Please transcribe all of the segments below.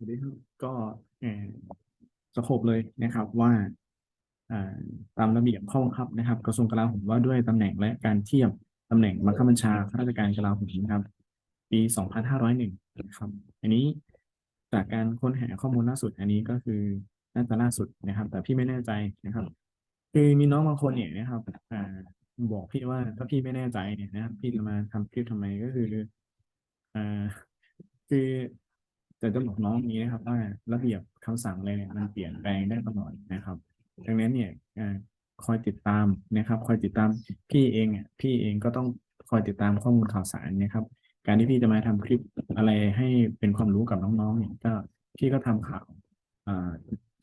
สวัสดีครับก็สโคปเลยนะครับว่าตามระเบียบข้อบังคับนะครับ กระทรวงกลาโหมว่าด้วยตำแหน่งและการเทียบตำแหน่งบังคับบัญชาข้าราชการกลาโหมนะครับ ปี 2501 นะครับ อันนี้จากการค้นหาข้อมูลล่าสุด อันนี้ก็คือน่าจะล่าสุดนะครับ แต่พี่ไม่แน่ใจนะครับ คือมีน้องบางคนเนี่ยนะครับอบอกพี่ว่าถ้าพี่ไม่แน่ใจเนี่ยนะครับพี่จะมาทำคลิปทำไมก็คืออคือ แต่จะบอกน้องนี้นะครับว่าระเบียบคำสั่งอะไรเนี่ยมันเปลี่ยนแปลงได้ตลอดนะครับ ดังนั้นเนี่ยคอยติดตามนะครับ คอยติดตามพี่เองอะพี่เองก็ต้องคอยติดตามข้อมูลข่าวสารนะครับ การที่พี่จะมาทำคลิปอะไรให้เป็นความรู้กับน้องๆเนี่ยก็พี่ก็ทำข่าวอ่า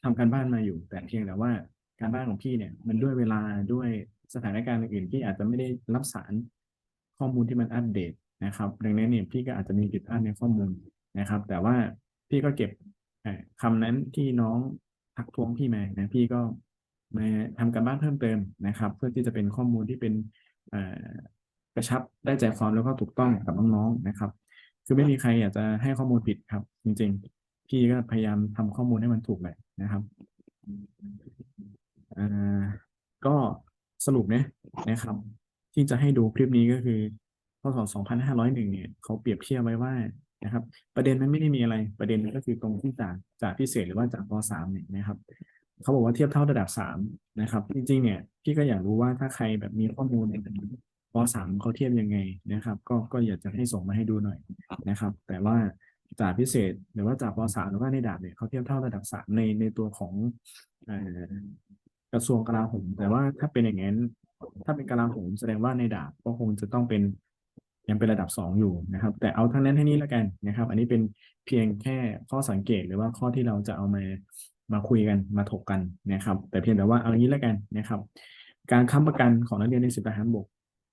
ทำการบ้านมาอยู่ แต่เพียงแต่ว่าการบ้านของพี่เนี่ยมันด้วยเวลาด้วยสถานการณ์อื่นที่อาจจะไม่ได้รับสารข้อมูลที่มันอัปเดตนะครับ ดังนั้นเนี่ยพี่ก็อาจจะมีผิดพลาดในข้อมูล นะครับ แต่ว่าพี่ก็เก็บเอ่อคำนั้นที่น้องทักท้วงพี่มานะพี่ก็มาทำการบ้านเพิ่มเติมนะครับ เพื่อที่จะเป็นข้อมูลที่เป็นกระชับได้ใจความแล้วก็ถูกต้องกับน้องๆนะครับ คือไม่มีใครอยากจะให้ข้อมูลผิดครับ จริง ๆ พี่ก็พยายามทำข้อมูลให้มันถูกแหละนะครับก็สรุปนะนะครับ ที่จะให้ดูคลิปนี้ก็คือพศ2501เนี่ยเขาเปรียบเทียบไว้ว่า นะครับ ประเด็นมันไม่ได้มีอะไรประเด็นก็คือตรงที่จากจากพิเศษหรือว่าจากป .3 เนี่ยนะครับเขาบอกว่าเทียบเท่าระดับสามนะครับ จริงๆเนี่ยพี่ก็อยากรู้ว่าถ้าใครแบบมีข้อมูลในปสามเขาเทียบยังไงนะครับ ก็ก็อยากจะให้ส่งมาให้ดูหน่อยนะครับ แต่ว่าจากพิเศษหรือว่าจากปสามหรือว่าในดาบเนี่ยเขาเทียบเท่าระดับสามในในตัวของกระทรวงกลาโหมแต่ว่าถ้าเป็นอย่างนั้นถ้าเป็นกลาโหมแสดงว่าในดาบก็คงจะต้องเป็น ยังเป็นระดับสองอยู่นะครับ แต่เอาทั้งนั้นให้นี้แล้วกันนะครับ อันนี้เป็นเพียงแค่ข้อสังเกตหรือว่าข้อที่เราจะเอามามาคุยกันมาถกกันนะครับ แต่เพียงแต่ว่าเอางี้แล้วกันนะครับ การค้ำประกันของนักเรียนในสิบทหารบก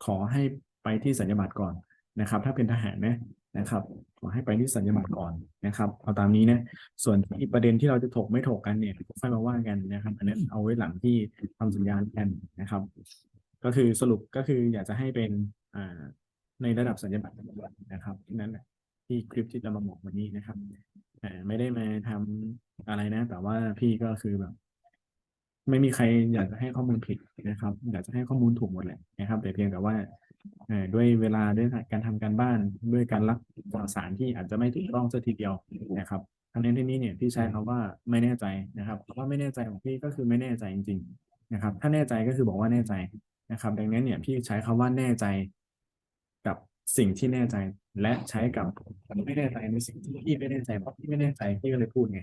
ขอให้ไปที่สัญญาบัตรก่อนนะครับ ถ้าเป็นทหารนะนะครับ ขอให้ไปที่สัญญาบัตรก่อนนะครับ เอาตามนี้นะส่วนที่ประเด็นที่เราจะถกไม่ถกกันเนี่ยค่อยมาว่ากันนะครับ อันนี้เอาไว้หลังที่ทำสัญญาณกันนะครับ ก็คือสรุปก็คืออยากจะให้เป็นอ่า ในระดับสัญญาบัตรนะครับนั่นที่คลิปที่เรามาบอกวันนี้นะครับอ่ไม่ได้มาทำอะไรนะ แต่ว่าพี่ก็คือแบบ ไม่มีใครอยากจะให้ข้อมูลผิดนะครับ อยากจะให้ข้อมูลถูกหมดแหละนะครับ แต่เพียงแต่ว่าด้วยเวลาด้วยการทำการบ้านด้วยการรับข่าวสารที่อาจจะไม่ถูกต้องซะทีเดียวนะครับทั้งนี้ที่นี้เนี่ยพี่ใช้คำว่าไม่แน่ใจนะครับคำว่าไม่แน่ใจของพี่ก็คือไม่แน่ใจจริง ๆ นะครับ ถ้าแน่ใจก็คือบอกว่าแน่ใจนะครับ ดังนั้นเนี่ยพี่ใช้คำว่าแน่ใจ กับสิ่งที่แน่ใจและใช้กับไม่แน่ใจในสิ่งที่พี่ไม่แน่ใจเพราะพี่ไม่แน่ใจพี่ก็เลยพูดไง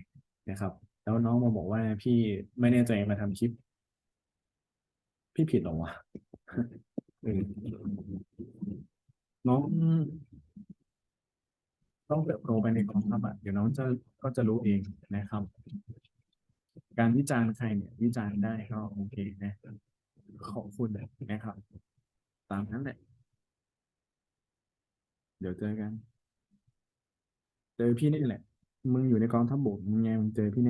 นะครับ แล้วน้องมาบอกว่าพี่ไม่แน่ใจมาทำคลิป พี่ผิดหรอวะน้องต้องเติบโตไปในกองทัพอะเดี๋ยวน้องจะก็จะรู้เองนะครับ การวิจารณ์ใครเนี่ย วิจารณ์ได้ก็โอเคนะขอบคุณนะครับ ตามนั้นแหละ เดี๋ยวเจอกัน เจอพี่นี่แหละ มึงอยู่ในกองทัพบกมึงไงมึงเจอพี่แน่